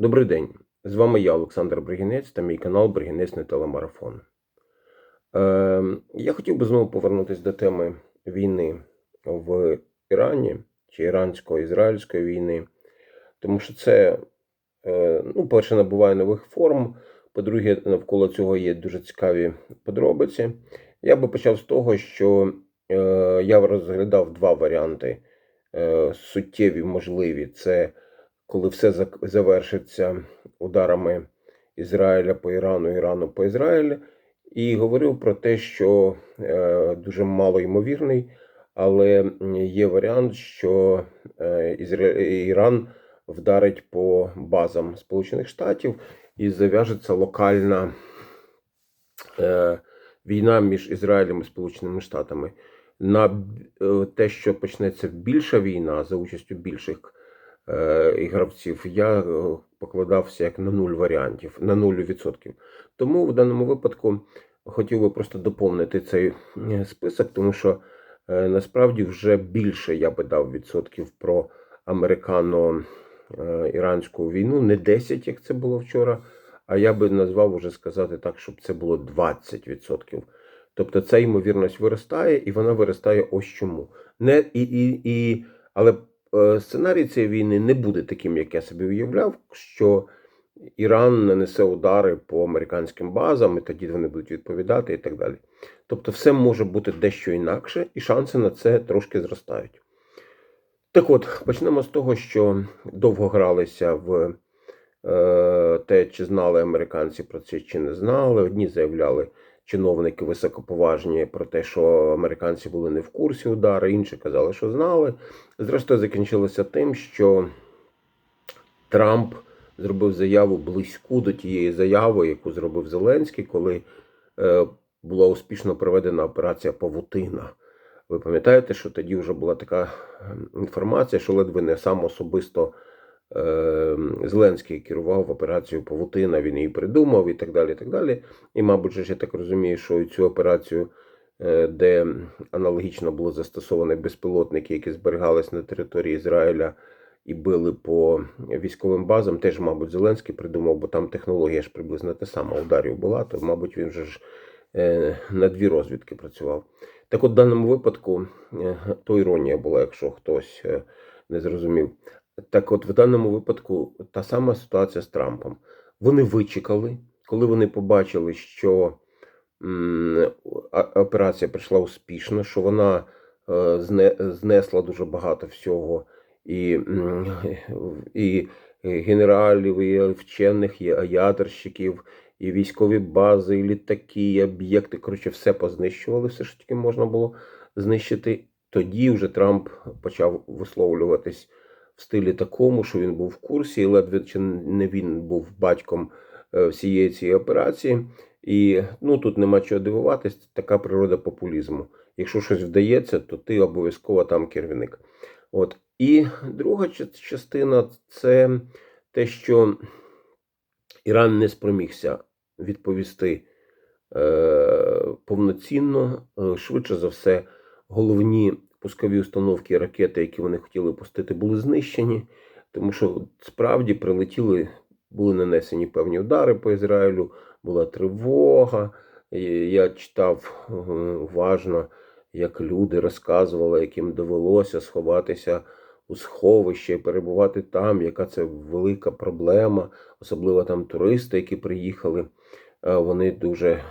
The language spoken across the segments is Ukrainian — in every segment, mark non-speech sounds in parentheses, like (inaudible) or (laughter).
Добрий день. З вами я, Олександр Бригінець, та мій канал Бригінець на телемарафон. Е, я хотів би знову повернутися до теми війни в Ірані чи ірансько-ізраїльської війни, тому що це, е, ну, перше, набуває нових форм. По-друге, навколо цього є дуже цікаві подробиці. Я би почав з того, що е, я розглядав два варіанти е, суттєві, можливі. Це коли все завершиться ударами Ізраїля по Ірану, Ірану по Ізраїлю, і говорив про те, що е, дуже мало ймовірний, але є варіант, що е, Іран вдарить по базам Сполучених Штатів і зав'яжеться локальна е, війна між Ізраїлем і Сполученими Штатами. На те, що почнеться більша війна за участю більших і гравців, я е, покладався як на нуль варіантів, на нуль відсотків. Тому в даному випадку хотів би просто доповнити цей е, список, тому що е, насправді вже більше я би дав відсотків про американо-іранську війну, не 10, як це було вчора, а я би назвав уже сказати так, щоб це було 20%. Тобто ця ймовірність виростає, і вона виростає ось чому. Не, і, і, і, але е, сценарій цієї війни не буде таким, як я собі уявляв, що Іран нанесе удари по американським базам, і тоді вони будуть відповідати і так далі. Тобто, все може бути дещо інакше, і шанси на це трошки зростають. Так от, почнемо з того, що довго гралися в е, те, чи знали американці про це, чи не знали. Одні заявляли чиновники високоповажні про те, що американці були не в курсі удару, інші казали, що знали. Зрештою, закінчилося тим, що Трамп зробив заяву близьку до тієї заяви, яку зробив Зеленський, коли е, була успішно проведена операція Павутина. Ви пам'ятаєте, що тоді вже була така ем, інформація, що ледве не сам особисто Зеленський керував операцією Павутина, він її придумав і так далі. І, так далі. і мабуть, ж я так розумію, що цю операцію, е, де аналогічно були застосовані безпілотники, які зберігались на території Ізраїля і били по військовим базам, теж, мабуть, Зеленський придумав, бо там технологія ж приблизно те сама ударів була, то, мабуть, він же ж е, на дві розвідки працював. Так от в даному випадку е, то іронія була, якщо хтось не зрозумів. Так от в даному випадку та сама ситуація з Трампом. Вони вичекали, коли вони побачили, що операція прийшла успішно, що вона е, знесла дуже багато всього і, і генералів, і вчених, і ядерщиків, і військові бази, і літаки, і об'єкти. Коротше, все познищували, все ж таки можна було знищити. Тоді вже Трамп почав висловлюватись в стилі такому, що він був в курсі, і ледве чи не він був батьком е, всієї цієї операції. І ну тут нема чого дивуватись, така природа популізму. Якщо щось вдається, то ти обов'язково там керівник. От. І друга частина це те, що Іран не спромігся відповісти е, повноцінно, е, швидше за все, головні пускові установки і ракети, які вони хотіли пустити, були знищені, тому що справді прилетіли, були нанесені певні удари по Ізраїлю, була тривога. Я читав е, уважно, як люди розказували, яким довелося сховатися у сховище, перебувати там, яка це велика проблема, особливо там туристи, які приїхали. Е, Вони дуже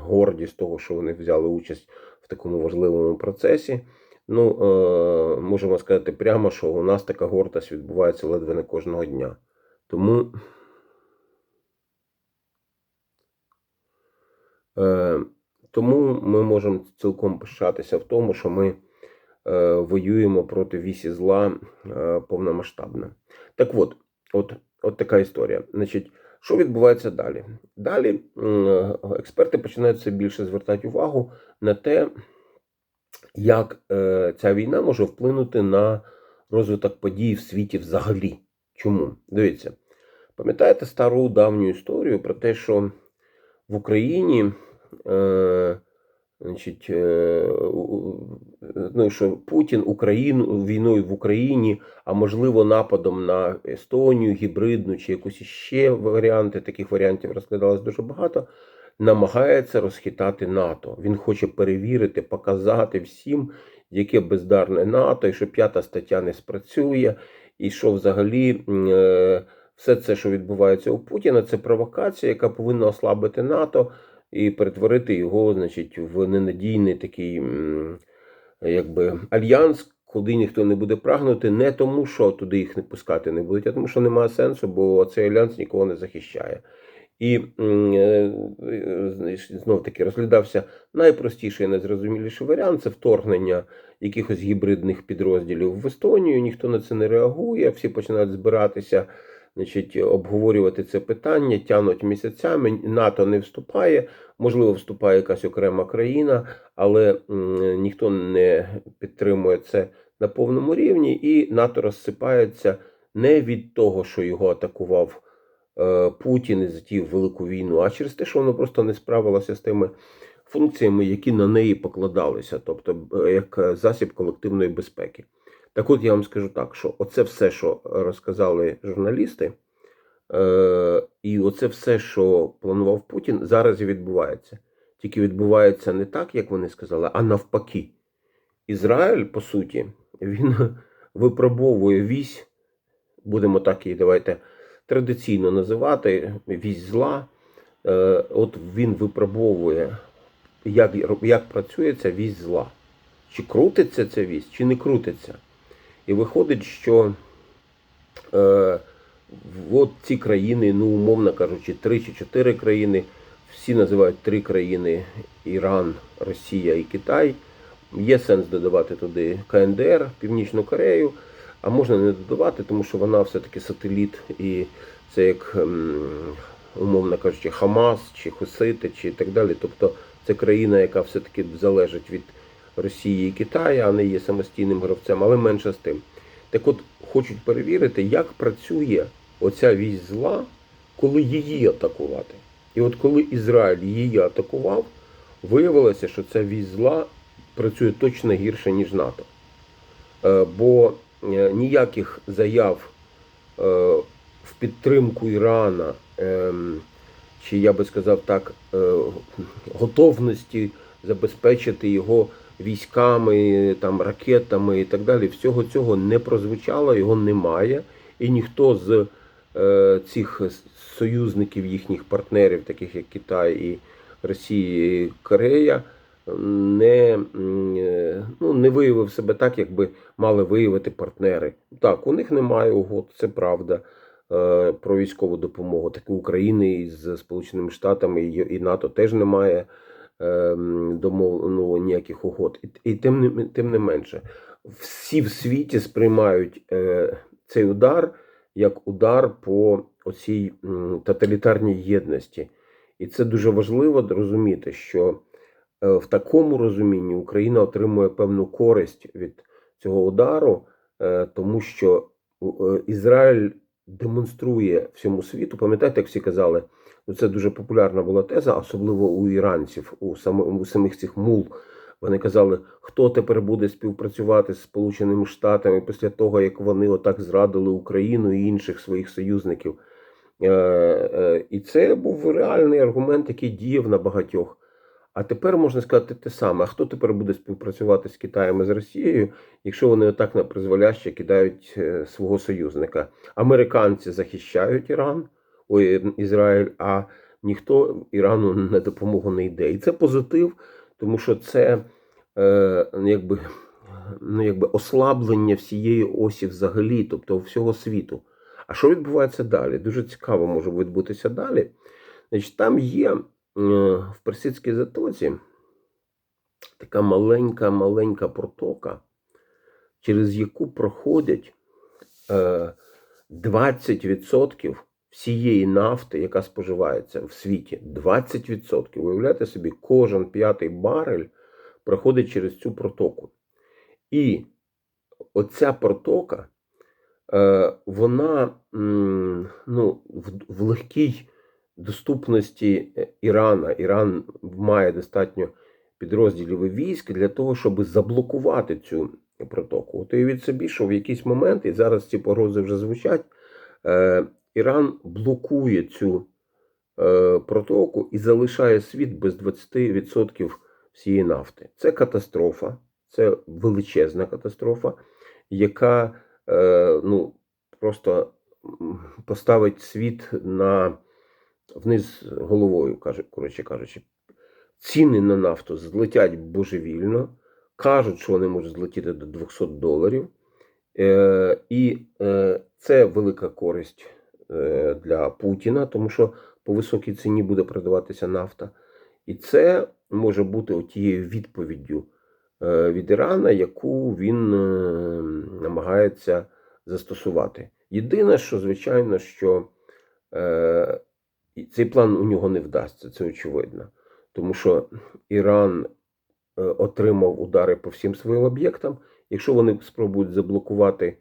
горді з того, що вони взяли участь такому важливому процесі. Ну, е, можемо сказати прямо, що у нас така гордость відбувається ледве не кожного дня. Тому Е, Тому ми можемо цілком пишатися в тому, що ми е, воюємо проти вісі зла повномасштабно. Так от, от, от така історія. Значить, що відбувається далі? Далі експерти починають все більше звертати увагу на те, як е, ця війна може вплинути на розвиток подій в світі взагалі. Чому? Дивіться, пам'ятаєте стару давню історію про те, що в Україні е, значить, е, ну, що Путін Україну війною в Україні, а можливо нападом на Естонію, гібридну чи якусь ще варіанти. Таких варіантів розглядалось дуже багато. Намагається розхитати НАТО. Він хоче перевірити, показати всім, яке бездарне НАТО, і що п'ята стаття не спрацює, і що взагалі е, все це, що відбувається у Путіна, це провокація, яка повинна ослабити НАТО і перетворити його, значить, в ненадійний такий якби альянс, куди ніхто не буде прагнути, не тому, що туди їх не пускати не будуть, а тому, що немає сенсу, бо цей альянс нікого не захищає. І знов таки розглядався найпростіший і найзрозуміліший варіант це вторгнення якихось гібридних підрозділів в Естонію. Ніхто на це не реагує, всі починають збиратися, значить, обговорювати це питання, тянуть місяцями. НАТО не вступає, можливо, вступає якась окрема країна, але ніхто не підтримує це на повному рівні, і НАТО розсипається не від того, що його атакував. е, Путін і затів велику війну, а через те, що воно просто не справилося з тими функціями, які на неї покладалися, тобто е, як засіб колективної безпеки. Так от я вам скажу так, що оце все, що розказали журналісти, е, і оце все, що планував Путін, зараз і відбувається. Тільки відбувається не так, як вони сказали, а навпаки. Ізраїль, по суті, він (laughs) випробовує вісь, будемо так її давайте традиційно називати, вісь зла. Е, От він випробовує, як, як працює ця вісь зла. Чи крутиться ця вісь, чи не крутиться. І виходить, що е, от ці країни, ну, умовно кажучи, три чи чотири країни, всі називають три країни: Іран, Росія і Китай. Є сенс додавати туди КНДР, Північну Корею, а можна не додавати, тому що вона все-таки сателіт, і це як, ем, умовно кажучи, Хамас, чи Хусити, чи так далі. Тобто це країна, яка все-таки залежить від Росії і Китаю, а не є самостійним гравцем, але менше з тим. Так от хочуть перевірити, як працює оця вісь зла, коли її атакувати. І от коли Ізраїль її атакував, виявилося, що ця вісь зла працює точно гірше, ніж НАТО. Е, Бо е, ніяких заяв е, в підтримку Ірана, ем, чи я би сказав так, готовності забезпечити його військами, там, ракетами і так далі, всього цього не прозвучало, його немає. І ніхто з е, цих союзників, їхніх партнерів, таких як Китай і Росія і Корея, не, е, ну, не виявив себе так, як би мали виявити партнери. Так, у них немає угод, це правда. е, Про військову допомогу, так і України із Сполученими Штатами і НАТО теж немає ем, домов ну, ніяких угод. І, і тим, тим не менше, всі в світі сприймають е, цей удар як удар по оцій тоталітарній єдності. І це дуже важливо розуміти, що е, в такому розумінні Україна отримує певну користь від цього удару, е, тому що Ізраїль демонструє всьому світу. Пам'ятаєте, як всі казали, це дуже популярна була теза, особливо у іранців, у самих цих мул. Вони казали, хто тепер буде співпрацювати з Сполученими Штатами після того, як вони отак зрадили Україну і інших своїх союзників. Е, е, І це був реальний аргумент, який діяв на багатьох. А тепер можна сказати те саме: а хто тепер буде співпрацювати з Китаєм і з Росією, якщо вони отак на призволяще кидають е, свого союзника? Американці захищають Іран, ой, Ізраїль, а ніхто Ірану на допомогу не йде. І це позитив, тому що це е, якби, ну, якби ослаблення всієї осі взагалі, тобто всього світу. А що відбувається далі? Дуже цікаво може відбутися далі. Значить, Там є е, в Персидській затоці така маленька-маленька протока, через яку проходять е, 20% всієї нафти, яка споживається в світі. 20%. Уявляєте собі, кожен п'ятий барель проходить через цю протоку. І оця протока, е, вона ну, в, легкій доступності Ірана. Іран має достатньо підрозділів і військ для того, щоб заблокувати цю протоку. От уявіть собі, що в якийсь момент, і зараз ці погрози вже звучать, е, Іран блокує цю е, протоку і залишає світ без 20% всієї нафти. Це катастрофа, це величезна катастрофа, яка е, ну, просто поставить світ на вниз головою, каже, коротше кажучи. Ціни на нафту злетять божевільно, кажуть, що вони можуть злетіти до 200 доларів. Е, і е, це велика користь для Путіна, тому що по високій ціні буде продаватися нафта. І це може бути тією відповіддю е, від Ірана, яку він е, намагається застосувати. Єдине, що звичайно, що е, цей план у нього не вдасться, це очевидно. Тому що Іран е, отримав удари по всім своїм об'єктам. Якщо вони спробують заблокувати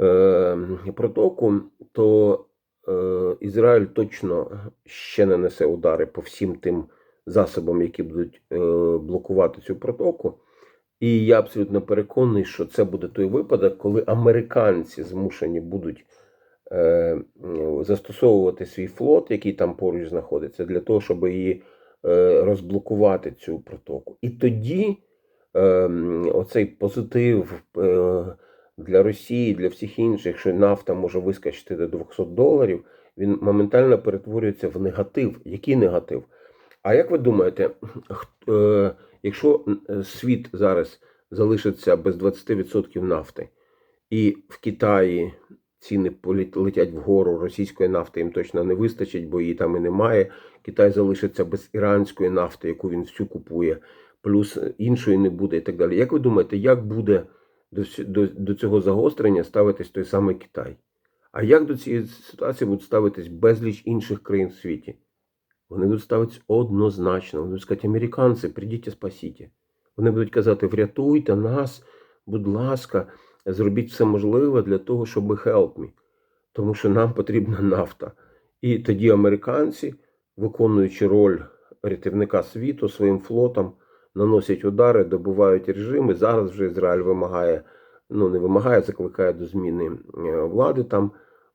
е, протоку, то е, Ізраїль точно ще нанесе удари по всім тим засобам, які будуть е, блокувати цю протоку. І я абсолютно переконаний, що це буде той випадок, коли американці змушені будуть е, застосовувати свій флот, який там поруч знаходиться, для того, щоб її е, розблокувати цю протоку. І тоді е, оцей позитив е, для Росії, для всіх інших, що нафта може вискочити до 200 доларів, він моментально перетворюється в негатив. Який негатив? А як ви думаєте, е, якщо е, світ зараз залишиться без 20% нафти, і в Китаї ціни летять вгору, російської нафти їм точно не вистачить, бо її там і немає. Китай залишиться без іранської нафти, яку він всю купує, плюс іншої не буде і так далі. Як ви думаєте, як буде до, до, до цього загострення ставитись той самий Китай? А як до цієї ситуації будуть ставитись безліч інших країн в світі? Вони будуть ставитись однозначно. Вони будуть сказати, американці, прийдіть і спасіть. Вони будуть казати, врятуйте нас, будь ласка, зробіть все можливе для того, щоб help me. Тому що нам потрібна нафта. І тоді американці, виконуючи роль рятівника світу своїм флотом, наносять удари, добувають режими. Зараз вже Ізраїль вимагає, ну не вимагає, закликає до зміни е, влади там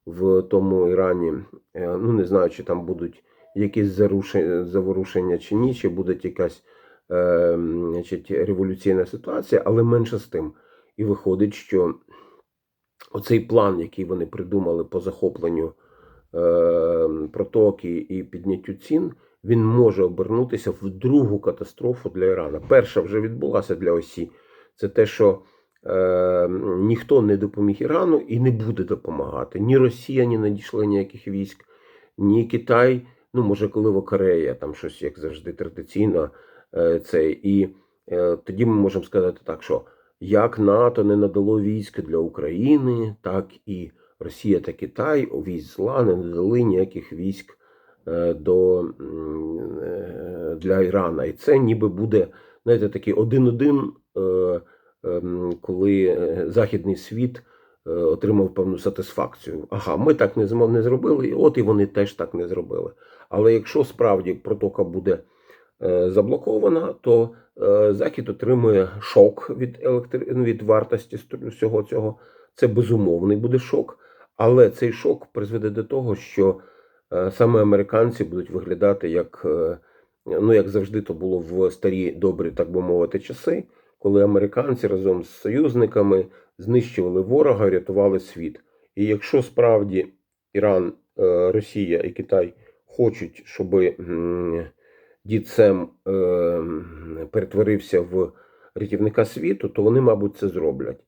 в тому Ірані. Е, Ну не знаю, чи там будуть якісь заворушення чи ні, чи буде якась е, значить, революційна ситуація, але менше з тим. І виходить, що оцей план, який вони придумали по захопленню е, протоки і підняттю цін, він може обернутися в другу катастрофу для Ірана. Перша вже відбулася для Осі. Це те, що е, ніхто не допоміг Ірану і не буде допомагати. Ні Росія не надійшла ніяких військ, ні Китай. Ну, може, коли Корея, там щось, як завжди, традиційно. Е, це. І е, тоді ми можемо сказати так, що як НАТО не надало військ для України, так і Росія та Китай у військ зла не надали ніяких військ до, е, для Ірана. І це ніби буде, знаєте, такий один-один, е, коли е, Західний світ е, отримав певну сатисфакцію. Ага, ми так не не зробили, і от і вони теж так не зробили. Але якщо справді протока буде е, заблокована, то е, Захід отримує шок від електри... від вартості всього цього. Це безумовний буде шок, але цей шок призведе до того, що е, саме американці будуть виглядати як, е, ну як завжди, то було в старі добрі, так би мовити, часи, коли американці разом з союзниками знищували ворога, рятували світ. І якщо справді Іран, е, Росія і Китай хочуть, щоб дід е, перетворився в рятівника світу, то вони, мабуть, це зроблять.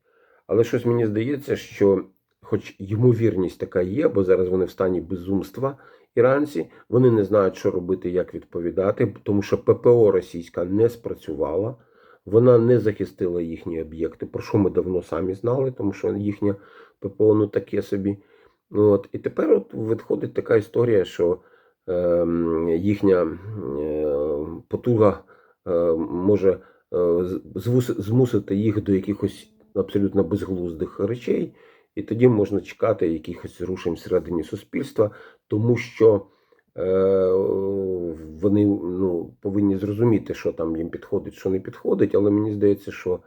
Але щось мені здається, що, хоч ймовірність така є, бо зараз вони в стані безумства, іранці, вони не знають, що робити, як відповідати, тому що ППО російська не спрацювала, вона не захистила їхні об'єкти, про що ми давно самі знали, тому що їхнє ППО ну таке собі. От. І тепер от виходить така історія, що ем, їхня е, потуга е, може е, змусити їх до якихось абсолютно безглуздих речей, і тоді можна чекати якихось рушень всередині суспільства, тому що Е, Вони ну, повинні зрозуміти, що там їм підходить, що не підходить, але мені здається, що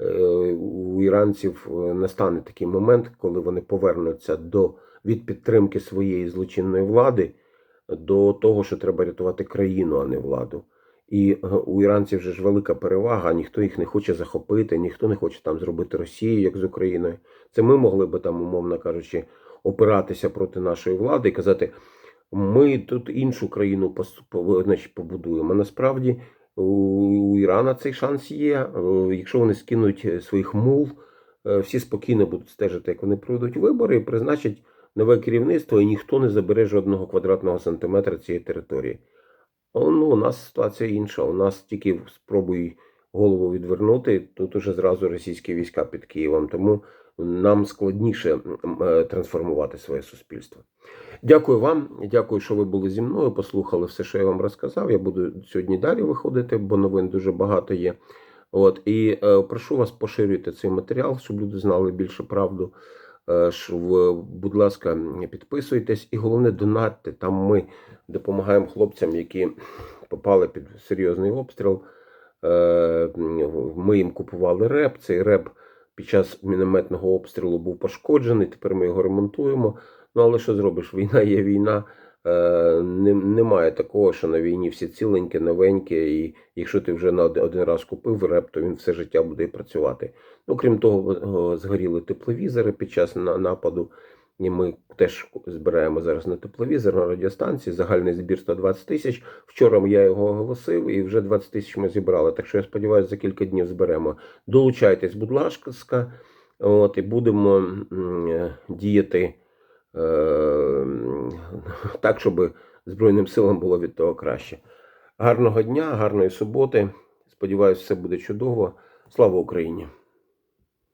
е, у іранців е, настане такий момент, коли вони повернуться до від підтримки своєї злочинної влади до того, що треба рятувати країну, а не владу. І е, у іранців вже ж велика перевага, ніхто їх не хоче захопити, ніхто не хоче там зробити Росію, як з Україною. Це ми могли би там, умовно кажучи, опиратися проти нашої влади і казати, ми тут іншу країну значить, побудуємо. Насправді у Ірана цей шанс є. Е, Якщо вони скинуть е, своїх мул, е, всі спокійно будуть стежити, як вони проведуть вибори і призначать нове керівництво, і ніхто не забере жодного квадратного сантиметра цієї території. Ну, у нас ситуація інша. У нас тільки спробуй голову відвернути, тут уже зразу російські війська під Києвом. Тому нам складніше е, трансформувати своє суспільство. Дякую вам, дякую, що ви були зі мною. Послухали все, що я вам розказав. Я буду сьогодні далі виходити, бо новин дуже багато є. От і е, прошу вас поширюйте цей матеріал, щоб люди знали більше правду. Е, будь ласка, підписуйтесь і головне донатьте. Там ми допомагаємо хлопцям, які попали під серйозний обстріл. Е, Ми їм купували реп. Цей реп під час мінометного обстрілу був пошкоджений. Тепер ми його ремонтуємо. Ну але що зробиш? Війна є війна. Е, Немає такого, що на війні всі ціленьке, новеньке, і якщо ти вже на один раз купив реп, то він все життя буде працювати. Ну, крім того, згоріли тепловізори під час нападу. І ми теж збираємо зараз на тепловізор на радіостанції. Загальний збір 120 тисяч. Вчора я його оголосив, і вже 20 тисяч ми зібрали. Так що я сподіваюся, за кілька днів зберемо. Долучайтесь, будь ласка, от і будемо е, діяти так, щоб Збройним силам було від того краще. Гарного дня, гарної суботи. Сподіваюся, все буде чудово. Слава Україні!